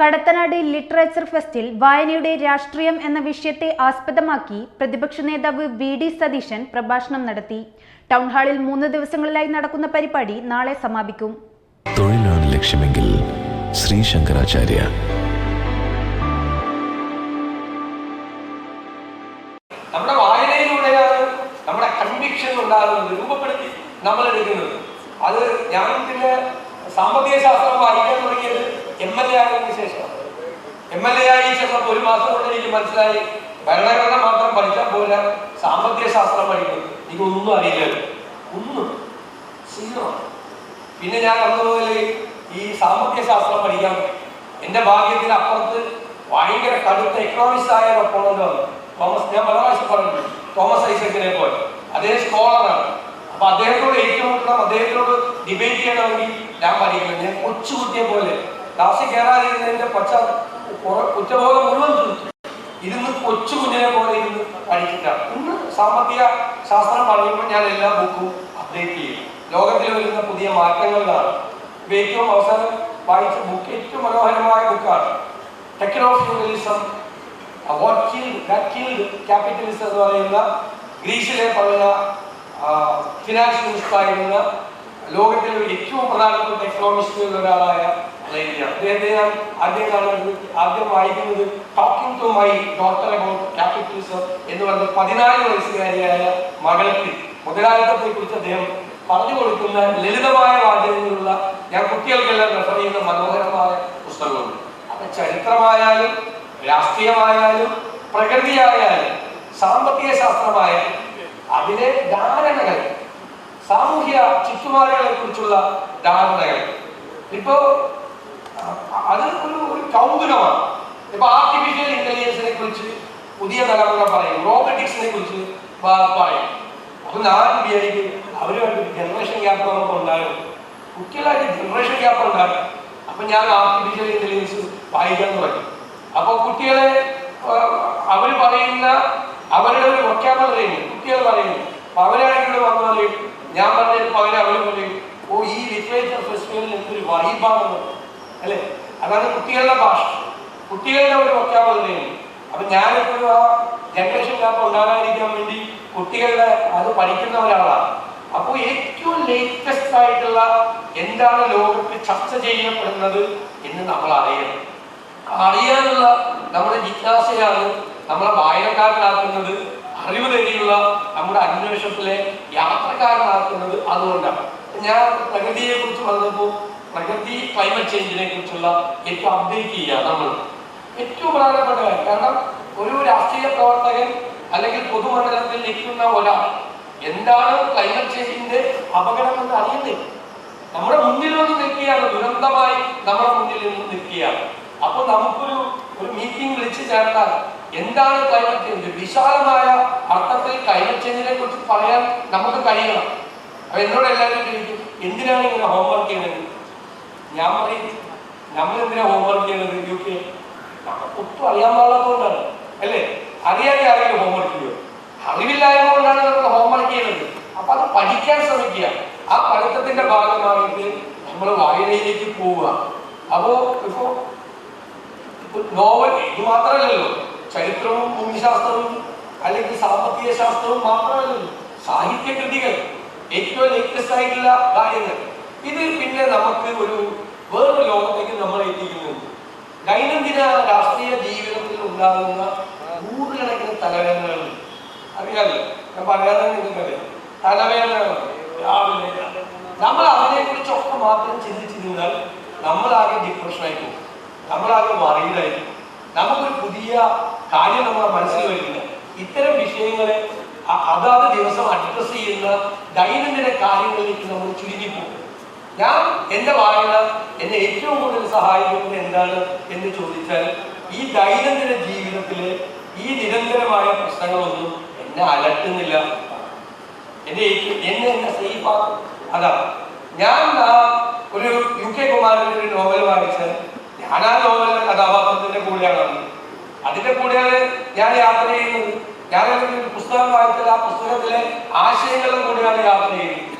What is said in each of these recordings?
Kadathanad literature ഫെസ്റ്റിൽ വായനയുടെ രാഷ്ട്രീയം എന്ന വിഷയത്തെ ആസ്പദമാക്കി പ്രതിപക്ഷ നേതാവ് വി ഡി സതീശൻ പ്രഭാഷണം നടത്തി. ടൗൺഹാളിൽ മൂന്ന് ദിവസങ്ങളിലായി നടക്കുന്ന പരിപാടി നാളെ സമാപിക്കും. തൊഴിലാണ് ലക്ഷ്യമെങ്കിൽ ശ്രീ ശങ്കരാചാര്യ സാമ്പത്തിക ശാസ്ത്രം വായിക്കാൻ തുടങ്ങിയത് എം എൽ എ ആയതിനു ശേഷമാണ് എം എൽ എ ആയി ചെന്നപ്പോൾ ഒരു മാസം കൊണ്ട് എനിക്ക് മനസ്സിലായി ഭരണഘടന മാത്രം പഠിച്ചാൽ പോലെ സാമ്പത്തിക ശാസ്ത്രം പഠിക്കും എനിക്ക് ഒന്നും അറിയില്ല. ഒന്നും. സീറോ. പിന്നെ ഞാൻ അന്നുപോലെ ഈ സാമ്പത്തിക ശാസ്ത്രം പഠിക്കാൻ എന്റെ ഭാഗ്യത്തിന് അപ്പുറത്ത് ഭയങ്കര കടുത്ത എക്കണോമിക്സ് ആയ വന്നു തോമസ് ഞാൻ പല പ്രാവശ്യം പറഞ്ഞു തോമസ് ഐസക്കിനെ പോലെ. അദ്ദേഹം സ്കോളറാണ് അപ്പൊ അദ്ദേഹത്തോട് ഏറ്റുമുട്ടണം അദ്ദേഹത്തോട് ഡിബേറ്റ് ചെയ്യണമെങ്കിൽ ഞാൻ പഠിക്കണം ഞാൻ കൊച്ചുകുട്ടിയെ പോലെ ക്ലാസ്സിൽ കയറാതിരുന്നതിന്റെ പച്ച കുറെ കുറ്റബോധം മുഴുവൻ തീർത്തു ഇരുന്ന് കൊച്ചു കുഞ്ഞിനെ പോലെ ഇരുന്ന് പഠിച്ചിട്ടാണ് ഇന്ന് സാമ്പത്തിക ശാസ്ത്രം പറയുമ്പോൾ ഞാൻ എല്ലാ ബുക്കും അപ്ഡേറ്റ് ചെയ്യും. ലോകത്തിൽ വരുന്ന പുതിയ മാറ്റങ്ങൾ കാണും ഇപ്പൊ ഏറ്റവും അവസാനം വായിച്ച ബുക്ക് ഏറ്റവും മനോഹരമായ ബുക്കാണ് ടെക്നോ ഫ്യൂഡലിസം ക്യാപിറ്റലിസം എന്ന് പറയുന്ന ഗ്രീസിലെ പറഞ്ഞ ഫിനാൻസ് മിനിസ്റ്ററായിരുന്ന ലോകത്തിലെ ഏറ്റവും പ്രധാനപ്പെട്ട എക്കണോമിസ്റ്റുകളിൽ ഒരാളായ ലൈനിയാണ് അദ്ദേഹത്തെ ഞാൻ ആദ്യം കാണുന്നത് ആദ്യം വായിക്കുന്നത് talking to my doctor about capitalism എന്ന് പറഞ്ഞ പതിനാല് വയസ്സുകാരിയായ മകൾക്ക് മുതലാളിത്തത്തെ കുറിച്ച് അദ്ദേഹം പറഞ്ഞു കൊടുക്കുന്ന ലളിതമായ വാചകങ്ങളുള്ള ഞാൻ കുട്ടികൾക്കെല്ലാം റെഫർ ചെയ്യുന്ന മനോഹരമായ പുസ്തകങ്ങളുണ്ട്. അത് ചരിത്രമായാലും രാഷ്ട്രീയമായാലും പ്രകൃതിയായാലും സാമ്പത്തിക ശാസ്ത്രമായാലും അതിലെ ധാരണകൾ സാമൂഹ്യ ചുറ്റുപാടുകളെ കുറിച്ചുള്ള ധാരണകൾ. ഇപ്പോ അത് ഒരു ഒരു കൗതുകമാണ്. ഇപ്പൊ ആർട്ടിഫിഷ്യൽ ഇന്റലിജൻസിനെ കുറിച്ച് പുതിയ തലമുറ പറയും റോബോട്ടിക്സിനെ കുറിച്ച് പറയും. അപ്പൊ ഞാൻ വിചാരിക്കും അവരുമായിട്ട് ജനറേഷൻ ഗ്യാപ്പ് നമുക്ക് ഉണ്ടാകും കുട്ടികളായിട്ട് ജനറേഷൻ ഗ്യാപ്പ് ഉണ്ടാകും അപ്പൊ ഞാൻ ആർട്ടിഫിഷ്യൽ ഇന്റലിജൻസ് വായിക്കാൻ തുടങ്ങി. അപ്പൊ കുട്ടികളെ അവർ പറയുന്ന അവരുടെ ഒരു വൊക്കാബുലറി കുട്ടികൾ പറയുന്നു അപ്പൊ വന്നു പറയും ഞാൻ പറഞ്ഞതിന് പകരം അവർ പറയും ഓ ഈ ലിറ്ററേച്ചർ ഫെസ്റ്റിവലിൽ എന്തൊരു വൈബാണെന്ന് അല്ലേ? അതാണ് കുട്ടികളുടെ ഭാഷ. കുട്ടികളുടെ ഒരു വൊക്കാബുലറി അപ്പൊ ഞാനിപ്പോ ആ ജനറേഷൻ ഗ്യാപ്പ് ഉണ്ടാകാതിരിക്കാൻ വേണ്ടി കുട്ടികളുടെ അത് പഠിക്കുന്ന ഒരാളാണ്. അപ്പോൾ ഏറ്റവും ലേറ്റസ്റ്റ് ആയിട്ടുള്ള എന്താണ് ലോകത്ത് ചർച്ച ചെയ്യപ്പെടുന്നത് എന്ന് നമ്മൾ അറിയണം അറിയാനുള്ള നമ്മുടെ ജിജ്ഞാസയാണ് നമ്മളെ വായനക്കാരനാക്കുന്നത് അറിവ് തരിയുള്ള നമ്മുടെ അന്വേഷണത്തിലെ യാത്രക്കാരനാക്കുന്നത് അതുകൊണ്ടാണ്. ഞാൻ പ്രകൃതിയെ കുറിച്ച് പറഞ്ഞപ്പോൾ പ്രകൃതി ക്ലൈമറ്റ് ചേഞ്ചിനെ കുറിച്ചുള്ള ഏറ്റവും അപ്ഡേറ്റ് ചെയ്യുക നമ്മൾ ഏറ്റവും പ്രധാനപ്പെട്ട കാര്യം കാരണം ഒരു രാഷ്ട്രീയ പ്രവർത്തകൻ അല്ലെങ്കിൽ പൊതുമണ്ഡലത്തിൽ നിൽക്കുന്ന ഒരാൾ എന്താണ് ക്ലൈമറ്റ് ചേഞ്ചിന്റെ അപകടം എന്ന് അറിയുന്നില്ല നമ്മുടെ മുന്നിൽ നിന്ന് നിൽക്കുകയാണ് ദുരന്തമായി നമ്മുടെ മുന്നിൽ നിന്ന് നിൽക്കുകയാണ്. അപ്പൊ നമുക്കൊരു ഒരു മീറ്റിംഗ് വിളിച്ചു ചേർത്താൽ എന്താണ് ക്ലൈമറ്റ് ചേഞ്ച് വിശാലമായ അർത്ഥത്തിൽ ക്ലൈമറ്റ് ചേഞ്ചിനെ കുറിച്ച് പറയാൻ നമുക്ക് കഴിയണം. അപ്പൊ എന്നോട് എല്ലാവരും ചോദിക്കും എന്തിനാണ് ഇങ്ങനെ ഹോംവർക്ക് ചെയ്യുന്നത് ഞാൻ പറയും നമ്മൾ എന്തിനാ ഹോംവർക്ക് ചെയ്യുന്നത് യു കെ ഒട്ടും അറിയാൻ പാടാത്തതുകൊണ്ടാണ് അല്ലേ? അറിയാതെ അറിയില്ല ഹോംവർക്ക് ചെയ്യുക അറിവില്ലായ്മ കൊണ്ടാണ് നമ്മൾ ഹോംവർക്ക് ചെയ്യുന്നത് അപ്പൊ അത് പഠിക്കാൻ ശ്രമിക്കുക. ആ പഠിത്തത്തിന്റെ ഭാഗമായിട്ട് നമ്മൾ വായനയിലേക്ക് പോവുക. അപ്പോ ഇപ്പൊ നോവൽ ഇത് മാത്രമല്ലല്ലോ. ചരിത്രവും ഭൂമിശാസ്ത്രവും അല്ലെങ്കിൽ സാമ്പത്തിക ശാസ്ത്രവും മാത്രമല്ലല്ലോ സാഹിത്യകൃതികൾ ഏറ്റവും ലേറ്റസ്റ്റ് ആയിട്ടുള്ള കാര്യങ്ങൾ. ഇത് പിന്നെ നമുക്ക് ഒരു വേറൊരു ലോകത്തേക്ക് നമ്മൾ എത്തിക്കുന്നുണ്ട് ദൈനംദിന രാഷ്ട്രീയ ജീവിതത്തിൽ ഉണ്ടാകുന്ന നൂറുകണക്കിന് തലവേദനകളുണ്ട് അറിയാമല്ലോ? ഞാൻ പറയാതെ നിങ്ങൾക്കറിയാം. തലവേദനകൾ രാവിലെ. നമ്മൾ അതിനെ കുറിച്ചൊക്കെ മാത്രം ചിന്തിച്ചിരുന്നാൽ നമ്മളാകെ ഡിപ്രഷനായി പോകും. നമ്മളാകെ വറീഡായിരിക്കും നമുക്കൊരു പുതിയ കാര്യം നമ്മുടെ മനസ്സിൽ വരില്ല ഇത്തരം വിഷയങ്ങളെ അതാത് ദിവസം അഡ്രസ് ചെയ്യുന്ന ദൈനംദിന കാര്യങ്ങളിലേക്ക് നമ്മൾ ചുരുങ്ങിപ്പോകും. ഞാൻ എന്റെ വായന എന്നെ ഏറ്റവും കൂടുതൽ സഹായിക്കുന്നത് എന്താണ് എന്ന് ചോദിച്ചാൽ ഈ ദൈനംദിന ജീവിതത്തിലെ ഈ നിരന്തരമായ പ്രശ്നങ്ങളൊന്നും എന്നെ അലട്ടുന്നില്ല. എന്നെ എന്നെ എന്നെ സേഫാക്കും അതാണ് ഞാൻ ഒരു യു കെ കുമാരന്റെ ഒരു നോവൽ വായിച്ചാൽ ഞാൻ ആ നോവലിന്റെ കഥാപാത്രത്തിന്റെ കൂടെയാണ്. അതിന്റെ കൂടെ ഞാൻ യാത്ര ചെയ്യുന്നു ഞാൻ പുസ്തകം വായിച്ചാൽ ആ പുസ്തകത്തിലെ ആശയങ്ങളും കൂടിയാണ് യാത്ര ചെയ്യുന്നത്.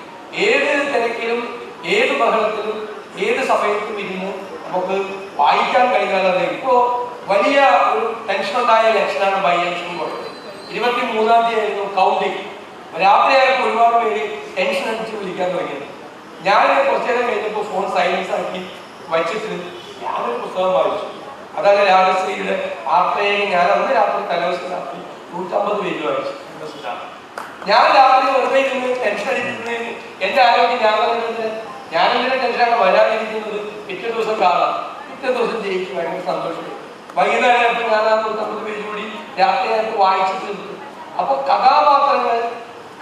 ഏത് തിരക്കിലും ഏത് ബഹളത്തിലും ഏത് സമയത്തും ഇരുന്ന് നമുക്ക് വായിക്കാൻ കഴിയാതെ ഇപ്പോ വലിയ ഒരു ടെൻഷൻ ഉണ്ടായ ലക്ഷനാണ് ബൈ ഇലക്ഷൻ ഇരുപത്തി മൂന്നാം തീയതി ആയിരുന്നു കൗണ്ടിങ് രാത്രിയായപ്പോൾ ഒരുപാട് പേര് ടെൻഷൻ അടിച്ച് വിളിക്കാൻ തുടങ്ങിയത്. ഞാൻ കുറച്ചു നേരം കഴിഞ്ഞപ്പോൾ ഫോൺ സൈലൻസ് ആക്കി വച്ചിട്ട് ഞാനൊരു പുസ്തകം വായിച്ചു. അതാണ് രാജശ്രീയുടെ ആർത്രയെ ഞാൻ അന്ന് രാത്രി തലേദിവസം രാത്രി നൂറ്റമ്പത് പേര് വായിച്ചു. ഞാൻ രാത്രി വെറുതെ ഇരുന്ന് ടെൻഷൻ അടിക്കുന്നതിന് എന്റെ ആരോഗ്യം ഞാൻ പറഞ്ഞിട്ടുണ്ട്. ഞാൻ എന്തിനാ ടെൻഷനാണ് വരാനിരിക്കുന്നത്. പിറ്റേ ദിവസം കാണാം. പിറ്റേ ദിവസം ജയിക്കും. ഭയങ്കര സന്തോഷം വൈകുന്നേരം ഞാൻ ആ നൂറ്റമ്പത് പേര് കൂടി രാത്രി രാത്രിയായപ്പോൾ വായിച്ചു തീർത്തു അപ്പൊ കഥാപാത്രങ്ങൾ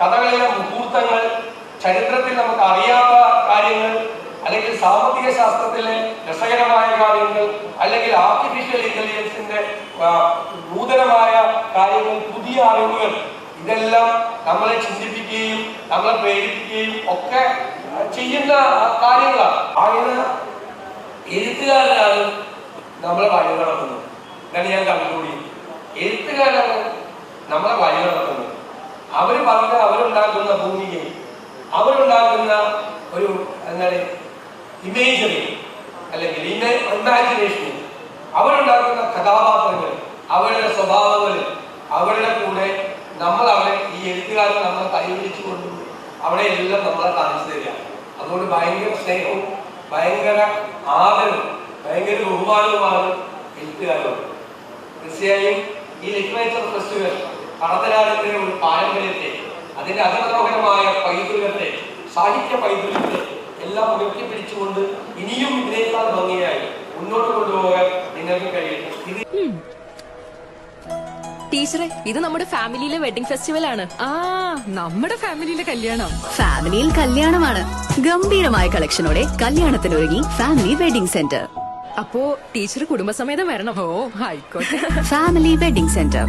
കഥകളിലെ മുഹൂർത്തങ്ങൾ ചരിത്രത്തിൽ നമുക്ക് അറിയാത്ത കാര്യങ്ങൾ അല്ലെങ്കിൽ സാമ്പത്തിക ശാസ്ത്രത്തിലെ രസകരമായ കാര്യങ്ങൾ അല്ലെങ്കിൽ ആർട്ടിഫിഷ്യൽ ഇന്റലിജൻസിന്റെ നൂതനമായ കാര്യങ്ങൾ പുതിയ അറിവുകൾ ഇതെല്ലാം നമ്മളെ ചിന്തിപ്പിക്കുകയും നമ്മളെ പ്രേരിപ്പിക്കുകയും ഒക്കെ ചെയ്യുന്ന കാര്യങ്ങളാണ്. വായന എഴുത്തുകാരനാണ് നമ്മളെ വഴി നടത്തുന്നത്. എന്നാണ് ഞാൻ കണ്ടുകൂടി എഴുത്തുകാരാണ് നമ്മളെ വഴി നടത്തുന്നത്. അവർ പറഞ്ഞ അവരുണ്ടാക്കുന്ന ഭൂമിയെ അവരുണ്ടാക്കുന്ന ഒരു എന്താണ് ഇമേജറി അല്ലെങ്കിൽ ഇമാജിനേഷൻ അവരുണ്ടാക്കുന്ന കഥാപാത്രങ്ങൾ അവരുടെ സ്വഭാവങ്ങൾ അവരുടെ കൂടെ നമ്മൾ അവരെ ഈ എഴുത്തുകാരൻ നമ്മളെ കൈപിടിച്ചു കൊണ്ടുപോയി അവിടെ എല്ലാം നമ്മളെ കാണിച്ചു തരിക. അതുകൊണ്ട് ഭയങ്കര സ്നേഹവും ഭയങ്കര ആദരവും ഭയങ്കര ബഹുമാനവുമാണ് എഴുത്തുകാരോട്. തീർച്ചയായും ഈ ലിറ്ററേച്ചർ ഫെസ്റ്റിവൽ കടത്തനാടിന്റെ ഒരു പാരമ്പര്യത്തെ അതിന്റെ അതിമനോഹരമായ പൈതൃകത്തെ സാഹിത്യ പൈതൃകത്തെ എല്ലാം ഉയർത്തിപ്പിടിച്ചുകൊണ്ട് ഇനിയും ഇതിനേക്കാൾ ഭംഗിയായി മുന്നോട്ട് കൊണ്ടുപോകാൻ നിങ്ങൾക്ക് കഴിയട്ടെ ഇത് ടീച്ചറെ ഇത് നമ്മുടെ ഫാമിലിയിലെ വെഡിംഗ് ഫെസ്റ്റിവൽ ആണ് ആ നമ്മുടെ ഫാമിലിയിലെ കല്യാണം. ഫാമിലിയിൽ കല്യാണമാണ്. ഗംഭീരമായ കളക്ഷനോടെ കല്യാണത്തിനൊരുങ്ങി ഫാമിലി വെഡിംഗ് സെന്റർ. അപ്പോ ടീച്ചർ കുടുംബസമേതം വരണം. ഓ ആയിക്കോട്ടെ ഫാമിലി വെഡിംഗ് സെന്റർ.